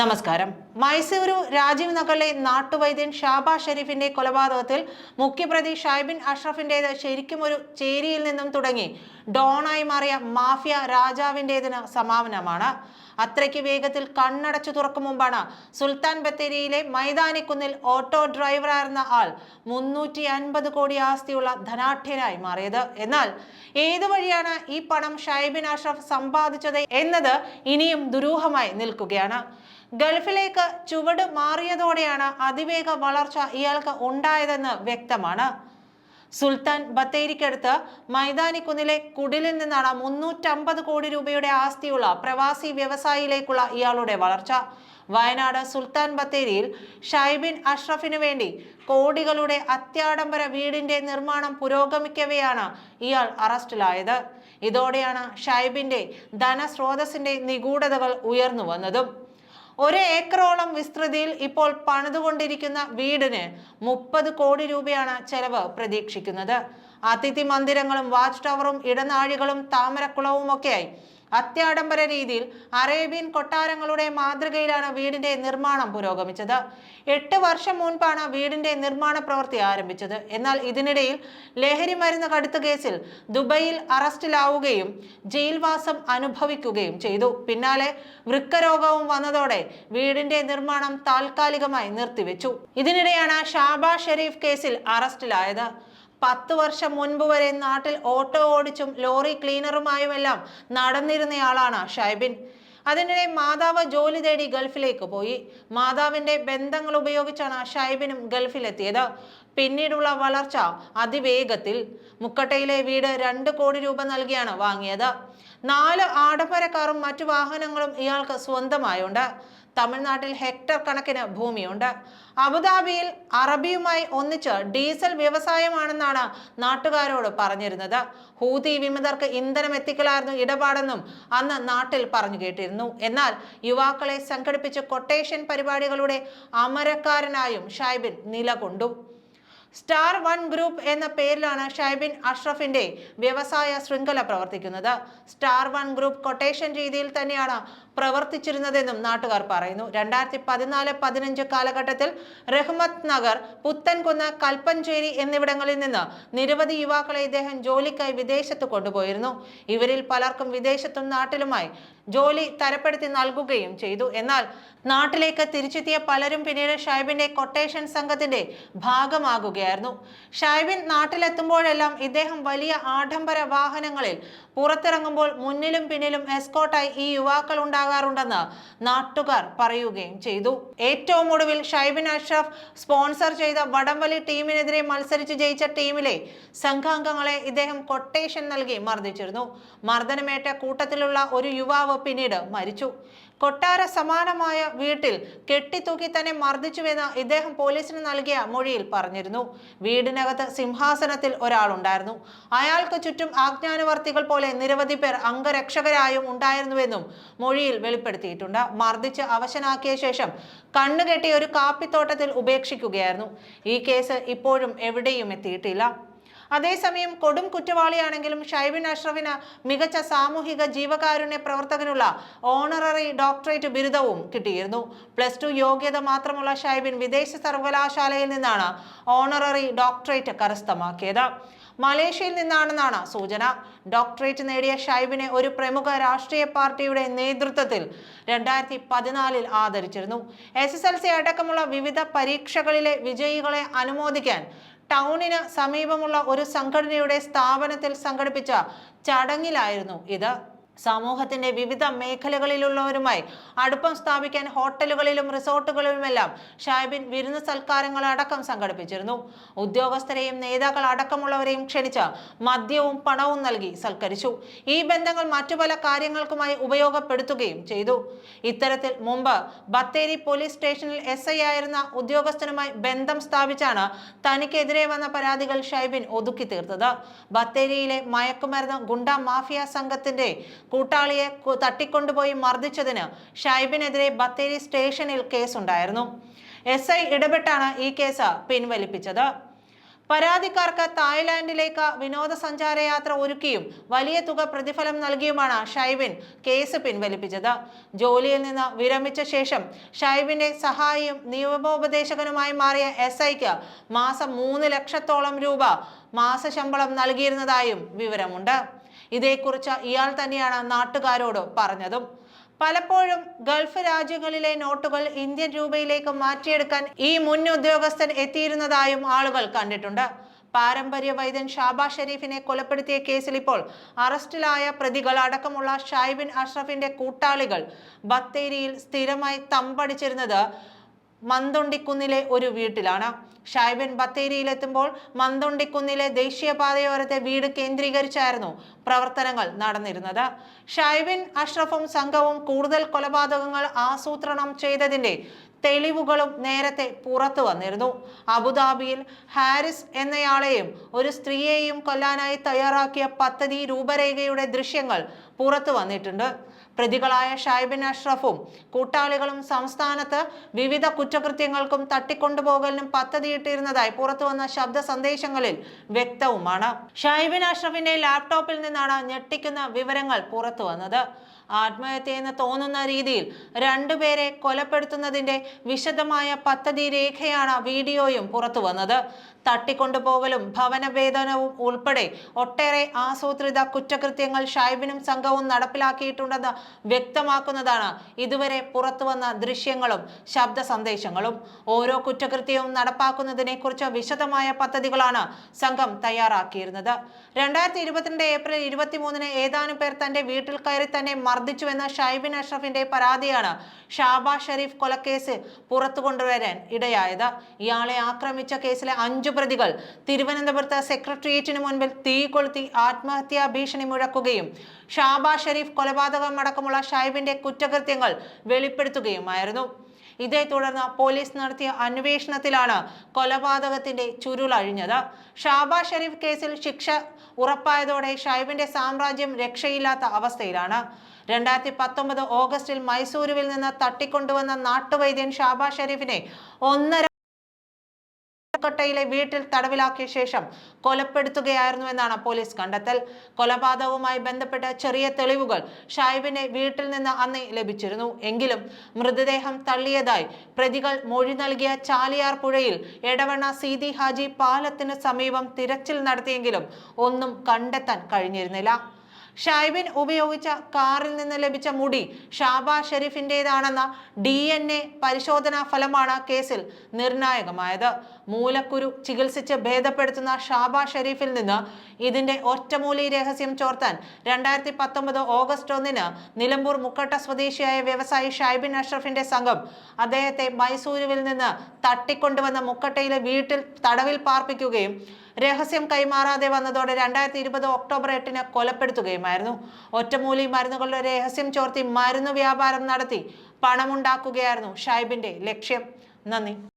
നമസ്കാരം. മൈസൂരു രാജീവ് നഗറിലെ നാട്ടുവൈദ്യൻ ഷാബാ ഷെരീഫിന്റെ കൊലപാതകത്തിൽ മുഖ്യപ്രതി ഷൈബിൻ അഷ്റഫിന്റേത് ശരിക്കും ഒരു ചേരിയിൽ നിന്നും തുടങ്ങി ഡോണായി മാറിയ മാഫിയ രാജാവിന്റെതിന് സമാപനമാണ്. അത്രയ്ക്ക് വേഗത്തിൽ കണ്ണടച്ചു തുറക്കും മുമ്പാണ് സുൽത്താൻ ബത്തേരിയിലെ മൈതാനിക്കുന്നിൽ ഓട്ടോ ഡ്രൈവറായിരുന്ന ആൾ മുന്നൂറ്റി അൻപത് കോടി ആസ്തിയുള്ള ധനാഠ്യനായി മാറിയത്. എന്നാൽ ഏതു വഴിയാണ് ഈ പണം ഷൈബിൻ അഷ്റഫ് സമ്പാദിച്ചത് എന്നത് ഇനിയും ദുരൂഹമായി നിൽക്കുകയാണ്. ഗൾഫിലേക്ക് ചുവട് മാറിയതോടെയാണ് അതിവേഗ വളർച്ച ഇയാൾക്ക് ഉണ്ടായതെന്ന് വ്യക്തമാണ്. സുൽത്താൻ ബത്തേരിക്കടുത്ത് മൈതാനിക്കുന്നിലെ കുടിലിൽ നിന്നാണ് മുന്നൂറ്റമ്പത് കോടി രൂപയുടെ ആസ്തിയുള്ള പ്രവാസി വ്യവസായിയിലേക്കുള്ള ഇയാളുടെ വളർച്ച. വയനാട് സുൽത്താൻ ബത്തേരിയിൽ ഷൈബിൻ അഷ്റഫിനു വേണ്ടി കോടികളുടെ അത്യാഡംബര വീടിന്റെ നിർമ്മാണം പുരോഗമിക്കവെയാണ് ഇയാൾ അറസ്റ്റിലായത്. ഇതോടെയാണ് ഷൈബിന്റെ ധനസ്രോതസ്സിന്റെ നിഗൂഢതകൾ ഉയർന്നു വന്നതും. ഒരു ഏക്കറോളം വിസ്തൃതിയിൽ ഇപ്പോൾ പണിതുകൊണ്ടിരിക്കുന്ന വീടിന് മുപ്പത് കോടി രൂപയാണ് ചെലവ് പ്രതീക്ഷിക്കുന്നത്. അതിഥി മന്ദിരങ്ങളും വാച്ച് ടവറും ഇടനാഴികളും താമരക്കുളവും ഒക്കെയായി അത്യാഡംബര രീതിയിൽ അറേബ്യൻ കൊട്ടാരങ്ങളുടെ മാതൃകയിലാണ് വീടിന്റെ നിർമ്മാണം പുരോഗമിച്ചത്. എട്ട് വർഷം മുൻപാണ് വീടിന്റെ നിർമ്മാണ പ്രവൃത്തി ആരംഭിച്ചത്. എന്നാൽ ഇതിനിടയിൽ ലഹരി മരുന്ന് കടുത്ത കേസിൽ ദുബൈയിൽ അറസ്റ്റിലാവുകയും ജയിൽവാസം അനുഭവിക്കുകയും ചെയ്തു. പിന്നാലെ വൃക്കരോഗവും വന്നതോടെ വീടിന്റെ നിർമ്മാണം താൽക്കാലികമായി നിർത്തിവെച്ചു. ഇതിനിടെയാണ് ഷാബാ ഷെരീഫ് കേസിൽ അറസ്റ്റിലായത്. പത്ത് വർഷം മുൻപ് വരെ നാട്ടിൽ ഓട്ടോ ഓടിച്ചും ലോറി ക്ലീനറുമായുമെല്ലാം നടന്നിരുന്നയാളാണ് ഷൈബിൻ. അതിനിടെ മാതാവ് ജോലി തേടി ഗൾഫിലേക്ക് പോയി. മാതാവിന്റെ ബന്ധങ്ങൾ ഉപയോഗിച്ചാണ് ഷൈബിനും ഗൾഫിലെത്തിയത്. പിന്നീടുള്ള വളർച്ച അതിവേഗത്തിൽ. മുക്കട്ടയിലെ വീട് രണ്ട് കോടി രൂപ നൽകിയാണ് വാങ്ങിയത്. നാല് ആഡംബര കാറും മറ്റു വാഹനങ്ങളും ഇയാൾക്ക് സ്വന്തമായുണ്ട്. തമിഴ്നാട്ടിൽ ഹെക്ടർ കണക്കിന് ഭൂമിയുണ്ട്. അബുദാബിയിൽ അറബിയുമായി ഒന്നിച്ച് ഡീസൽ വ്യവസായമാണെന്നാണ് നാട്ടുകാരോട് പറഞ്ഞിരുന്നത്. ഹൂതി വിമതർക്ക് ഇന്ധനം എത്തിക്കലായിരുന്നു ഇടപാടെന്നും അന്ന് നാട്ടിൽ പറഞ്ഞു കേട്ടിരുന്നു. എന്നാൽ യുവാക്കളെ സംഘടിപ്പിച്ച് കൊട്ടേഷൻ പരിപാടികളുടെ അമരക്കാരനായും ഷൈബിൻ നിലകൊണ്ടു. സ്റ്റാർ വൺ ഗ്രൂപ്പ് എന്ന പേരിലാണ് ഷൈബിൻ അഷ്റഫിന്റെ വ്യവസായ ശൃംഖല പ്രവർത്തിക്കുന്നത്. സ്റ്റാർ വൺ ഗ്രൂപ്പ് കൊട്ടേഷൻ രീതിയിൽ തന്നെയാണ് പ്രവർത്തിച്ചിരുന്നതെന്നും നാട്ടുകാർ പറയുന്നു. രണ്ടായിരത്തി പതിനാല് പതിനഞ്ച് കാലഘട്ടത്തിൽ റഹ്മത് നഗർ പുത്തൻകുന്ന് കൽപ്പഞ്ചേരി എന്നിവിടങ്ങളിൽ നിന്ന് നിരവധി യുവാക്കളെ ഇദ്ദേഹം ജോലിക്കായി വിദേശത്ത് കൊണ്ടുപോയിരുന്നു. ഇവരിൽ പലർക്കും വിദേശത്തും നാട്ടിലുമായി ജോലി തരപ്പെടുത്തി നൽകുകയും ചെയ്തു. എന്നാൽ നാട്ടിലേക്ക് തിരിച്ചെത്തിയ പലരും പിന്നീട് ഷൈബിന്റെ കൊട്ടേഷൻ സംഘത്തിന്റെ ഭാഗമാകുകയായിരുന്നു. ഷൈബിൻ നാട്ടിലെത്തുമ്പോഴെല്ലാം ഇദ്ദേഹം വലിയ ആഡംബര വാഹനങ്ങളിൽ പുറത്തിറങ്ങുമ്പോൾ മുന്നിലും പിന്നിലും എസ്കോട്ടായി ഈ യുവാക്കൾ ഉണ്ടാകാറുണ്ടെന്ന് നാട്ടുകാർ പറയുകയും ചെയ്തു. ഏറ്റവും ഒടുവിൽ ഷൈബിൻ അഷ്റഫ് സ്പോൺസർ ചെയ്ത വടംവലി ടീമിനെതിരെ മത്സരിച്ച് ജയിച്ച ടീമിലെ സംഘാംഗങ്ങളെ ഇദ്ദേഹം കൊട്ടേഷൻ നൽകി മർദ്ദിച്ചിരുന്നു. മർദ്ദനമേറ്റ കൂട്ടത്തിലുള്ള ഒരു യുവാവ് പിന്നീട് മരിച്ചു. കൊട്ടാര സമാനമായ വീട്ടിൽ കെട്ടിത്തൂക്കി തന്നെ മർദ്ദിച്ചുവെന്ന് ഇദ്ദേഹം പോലീസിന് നൽകിയ മൊഴിയിൽ പറഞ്ഞിരുന്നു. വീടിനകത്ത് സിംഹാസനത്തിൽ ഒരാളുണ്ടായിരുന്നു. അയാൾക്ക് ചുറ്റും ആജ്ഞാനവർത്തികൾ പോലെ നിരവധി പേർ അംഗരക്ഷകരായും ഉണ്ടായിരുന്നുവെന്നും മൊഴിയിൽ വെളിപ്പെടുത്തിയിട്ടുണ്ട്. മർദ്ദിച്ച് അവശനാക്കിയ ശേഷം കണ്ണുകെട്ടി ഒരു കാപ്പിത്തോട്ടത്തിൽ ഉപേക്ഷിക്കുകയായിരുന്നു. ഈ കേസ് ഇപ്പോഴും എവിടെയും എത്തിയിട്ടില്ല. അതേസമയം കൊടും കുറ്റവാളിയാണെങ്കിലും ഷൈബിൻ അഷ്റഫിന് മികച്ച സാമൂഹിക ജീവകാരുണ്യ പ്രവർത്തകനുള്ള ഓണററി ഡോക്ടറേറ്റ് ബിരുദവും കിട്ടിയിരുന്നു. പ്ലസ് ടു യോഗ്യത മാത്രമുള്ള ഷൈബിൻ വിദേശ സർവകലാശാലയിൽ നിന്നാണ് ഓണററി ഡോക്ടറേറ്റ് കരസ്ഥമാക്കിയത്. മലേഷ്യയിൽ നിന്നാണെന്നാണ് സൂചന. ഡോക്ടറേറ്റ് നേടിയ ഷൈബിനെ ഒരു പ്രമുഖ രാഷ്ട്രീയ പാർട്ടിയുടെ നേതൃത്വത്തിൽ രണ്ടായിരത്തി പതിനാലിൽ ആദരിച്ചിരുന്നു. എസ് എസ് എൽ സി അടക്കമുള്ള വിവിധ പരീക്ഷകളിലെ വിജയികളെ അനുമോദിക്കാൻ ടൗണിന് സമീപമുള്ള ഒരു സംഘടനയുടെ സ്ഥാപനത്തിൽ സംഘടിപ്പിച്ച ചടങ്ങിലായിരുന്നു ഇത്. സമൂഹത്തിന്റെ വിവിധ മേഖലകളിലുള്ളവരുമായി അടുപ്പം സ്ഥാപിക്കാൻ ഹോട്ടലുകളിലും റിസോർട്ടുകളിലുമെല്ലാം ഷാബിൻ വിരുന്ന് സൽക്കാരങ്ങൾ അടക്കം സംഘടിപ്പിച്ചിരുന്നു. ഉദ്യോഗസ്ഥരെയും നേതാക്കൾ അടക്കമുള്ളവരെയും ക്ഷണിച്ച് മദ്യവും പണവും നൽകി സൽക്കരിച്ചു. ഈ ബന്ധങ്ങൾ മറ്റു പല കാര്യങ്ങൾക്കുമായി ഉപയോഗപ്പെടുത്തുകയും ചെയ്തു. ഇത്തരത്തിൽ മുമ്പ് ബത്തേരി പോലീസ് സ്റ്റേഷനിൽ എസ് ഐ ആയിരുന്ന ഉദ്യോഗസ്ഥനുമായി ബന്ധം സ്ഥാപിച്ചാണ് തനിക്കെതിരെ വന്ന പരാതികൾ ഷൈബിൻ ഒതുക്കി തീർത്തത് ബത്തേരിയിലെ മയക്കുമരുന്ന് ഗുണ്ട മാഫിയ സംഘത്തിന്റെ കൂട്ടാളിയെ തട്ടിക്കൊണ്ടുപോയി മർദ്ദിച്ചതിന് ഷൈബിനെതിരെ ബത്തേരി സ്റ്റേഷനിൽ കേസുണ്ടായിരുന്നു. എസ് ഐ ഇടപെട്ടാണ് ഈ കേസ് പിൻവലിപ്പിച്ചത്. പരാതിക്കാർക്ക് തായ്ലാന്റിലേക്ക് വിനോദസഞ്ചാര യാത്ര ഒരുക്കിയും വലിയ തുക പ്രതിഫലം നൽകിയുമാണ് ഷൈബിൻ കേസ് പിൻവലിപ്പിച്ചത്. ജോലിയിൽ നിന്ന് വിരമിച്ച ശേഷം ഷൈബിന്റെ സഹായിയും നിയമോപദേശകനുമായി മാറിയ എസ് ഐക്ക് മാസം മൂന്ന് ലക്ഷത്തോളം രൂപ മാസശമ്പളം നൽകിയിരുന്നതായും വിവരമുണ്ട്. ഇതേക്കുറിച്ച് ഇയാൾ തന്നെയാണ് നാട്ടുകാരോട് പറഞ്ഞതും. പലപ്പോഴും ഗൾഫ് രാജ്യങ്ങളിലെ നോട്ടുകൾ ഇന്ത്യൻ രൂപയിലേക്ക് മാറ്റിയെടുക്കാൻ ഈ മുൻ ഉദ്യോഗസ്ഥൻ എത്തിയിരുന്നതായും ആളുകൾ കണ്ടിട്ടുണ്ട്. പാരമ്പര്യ വൈദ്യൻ ഷാബാ ഷെരീഫിനെ കൊലപ്പെടുത്തിയ കേസിൽ ഇപ്പോൾ അറസ്റ്റിലായ പ്രതികൾ അടക്കമുള്ള ഷൈബിൻ അഷ്റഫിന്റെ കൂട്ടാളികൾ ബത്തേരിയിൽ സ്ഥിരമായി തമ്പടിച്ചിരുന്നത് മന്തൊണ്ടിക്കുന്നിലെ ഒരു വീട്ടിലാണ്. ഷായ്ബൻ ബത്തേരിയിലെത്തുമ്പോൾ മന്തൊണ്ടിക്കുന്നിലെ ദേശീയപാതയോരത്തെ വീട് കേന്ദ്രീകരിച്ചായിരുന്നു പ്രവർത്തനങ്ങൾ നടന്നിരുന്നത്. ഷായ്ബിൻ അഷ്റഫും സംഘവും കൂടുതൽ കൊലപാതകങ്ങൾ ആസൂത്രണം ചെയ്തതിന്റെ തെളിവുകളും നേരത്തെ പുറത്തു വന്നിരുന്നു. അബുദാബിയിൽ ഹാരിസ് എന്നയാളെയും ഒരു സ്ത്രീയെയും കൊല്ലാനായി തയ്യാറാക്കിയ പദ്ധതി രൂപരേഖയുടെ ദൃശ്യങ്ങൾ പുറത്തു വന്നിട്ടുണ്ട്. പ്രതികളായ ഷൈബിൻ അഷ്റഫും കൂട്ടാളികളും സംസ്ഥാനത്ത് വിവിധ കുറ്റകൃത്യങ്ങൾക്കും തട്ടിക്കൊണ്ടുപോകലിനും പദ്ധതിയിട്ടിരുന്നതായി പുറത്തുവന്ന ശബ്ദ സന്ദേശങ്ങളിൽ വ്യക്തവുമാണ്. ഷൈബിൻ അഷ്റഫിന്റെ ലാപ്ടോപ്പിൽ നിന്നാണ് ഞെട്ടിക്കുന്ന വിവരങ്ങൾ പുറത്തു വന്നത് ആത്മഹത്യയെന്ന് തോന്നുന്ന രീതിയിൽ രണ്ടുപേരെ കൊലപ്പെടുത്തുന്നതിന്റെ വിശദമായ പദ്ധതി രേഖയാണ് വീഡിയോയും പുറത്തു വന്നത്. തട്ടിക്കൊണ്ടുപോകലും ഭവനവേദനവും ഉൾപ്പെടെ ഒട്ടേറെ ആസൂത്രിത കുറ്റകൃത്യങ്ങൾ ഷൈബിനും സംഘവും നടപ്പിലാക്കിയിട്ടുണ്ടെന്ന് വ്യക്തമാക്കുന്നതാണ് ഇതുവരെ പുറത്തുവന്ന ദൃശ്യങ്ങളും ശബ്ദ സന്ദേശങ്ങളും. ഓരോ കുറ്റകൃത്യവും നടപ്പാക്കുന്നതിനെക്കുറിച്ച് വിശദമായ പദ്ധതികളാണ് സംഘം തയ്യാറാക്കിയിരുന്നത്. രണ്ടായിരത്തി ഇരുപത്തിരണ്ട് ഏപ്രിൽ ഇരുപത്തിമൂന്നിന് ഏതാനും പേർ തന്റെ വീട്ടിൽ കയറി തന്നെ മർദ്ദിച്ചുവെന്ന ഷൈബിൻ അഷ്റഫിന്റെ പരാതിയാണ് ഷാബാ ഷെരീഫ് കൊലക്കേസ് പുറത്തു കൊണ്ടുവരാൻ ഇടയായത്. ഇയാളെ ആക്രമിച്ച കേസിലെ അഞ്ചു പ്രതികൾ തിരുവനന്തപുരത്ത് സെക്രട്ടേറിയറ്റിന് മുൻപിൽ തീ കൊളുത്തി ആത്മഹത്യാ ഭീഷണി മുഴക്കുകയും ഷാബാ ഷെരീഫ് കൊലപാതകം അടക്കമുള്ള ഷൈബിന്റെ കുറ്റകൃത്യങ്ങൾ വെളിപ്പെടുത്തുകയുമായിരുന്നു. ഇതേ തുടർന്ന് പോലീസ് നടത്തിയ അന്വേഷണത്തിലാണ് കൊലപാതകത്തിന്റെ ചുരുളഴിഞ്ഞത് ഷാബാ ഷെരീഫ് കേസിൽ ശിക്ഷ ഉറപ്പായതോടെ ഷൈബിന്റെ സാമ്രാജ്യം രക്ഷയില്ലാത്ത അവസ്ഥയിലാണ്. രണ്ടായിരത്തി പത്തൊമ്പത് ഓഗസ്റ്റിൽ മൈസൂരുവിൽ നിന്ന് തട്ടിക്കൊണ്ടുവന്ന നാട്ടുവൈദ്യൻ ഷാബാ ഷെരീഫിനെ ഒന്നര കൊട്ടയിലെ വീട്ടിൽ തടവിലാക്കിയ ശേഷം കൊലപ്പെടുത്തുകയായിരുന്നുവെന്നാണ് പോലീസ് കണ്ടെത്തൽ. കൊലപാതകവുമായി ബന്ധപ്പെട്ട ചെറിയ തെളിവുകൾ ഷായിബിന്റെ വീട്ടിൽ നിന്ന് അന്ന് ലഭിച്ചിരുന്നു. എങ്കിലും മൃതദേഹം തള്ളിയതായി പ്രതികൾ മൊഴി നൽകിയ ചാലിയാർ പുഴയിൽ എടവണ്ണ സീതി ഹാജി പാലത്തിന് സമീപം തിരച്ചിൽ നടത്തിയെങ്കിലും ഒന്നും കണ്ടെത്താൻ കഴിഞ്ഞിരുന്നില്ല. ഷൈബിൻ ഉപയോഗിച്ച കാറിൽ നിന്ന് ലഭിച്ച മുടി ഷാബാ ഷെരീഫിന്റെതാണെന്ന ഡി എൻ എ പരിശോധനാ ഫലമാണ് കേസിൽ നിർണായകമായത്. മൂലക്കുരു ചികിത്സിച്ച് ഭേദപ്പെടുത്തുന്ന ഷാബാ ഷെരീഫിൽ നിന്ന് ഇതിന്റെ ഒറ്റമൂലി രഹസ്യം ചോർത്താൻ രണ്ടായിരത്തി പത്തൊമ്പത് ഓഗസ്റ്റ് ഒന്നിന് നിലമ്പൂർ മുക്കട്ട സ്വദേശിയായ വ്യവസായി ഷൈബിൻ അഷ്റഫിന്റെ സംഘം അദ്ദേഹത്തെ മൈസൂരുവിൽ നിന്ന് തട്ടിക്കൊണ്ടുവന്ന മുക്കട്ടയിലെ വീട്ടിൽ തടവിൽ പാർപ്പിക്കുകയും രഹസ്യം കൈമാറാതെ വന്നതോടെ രണ്ടായിരത്തി ഇരുപത് ഒക്ടോബർ എട്ടിന് കൊലപ്പെടുത്തുകയുമായിരുന്നു. ഒറ്റമൂലി മരുന്നുകളുടെ രഹസ്യം ചോർത്തി മരുന്ന് വ്യാപാരം നടത്തി പണമുണ്ടാക്കുകയായിരുന്നു ഷൈബിന്റെ ലക്ഷ്യം. നന്ദി.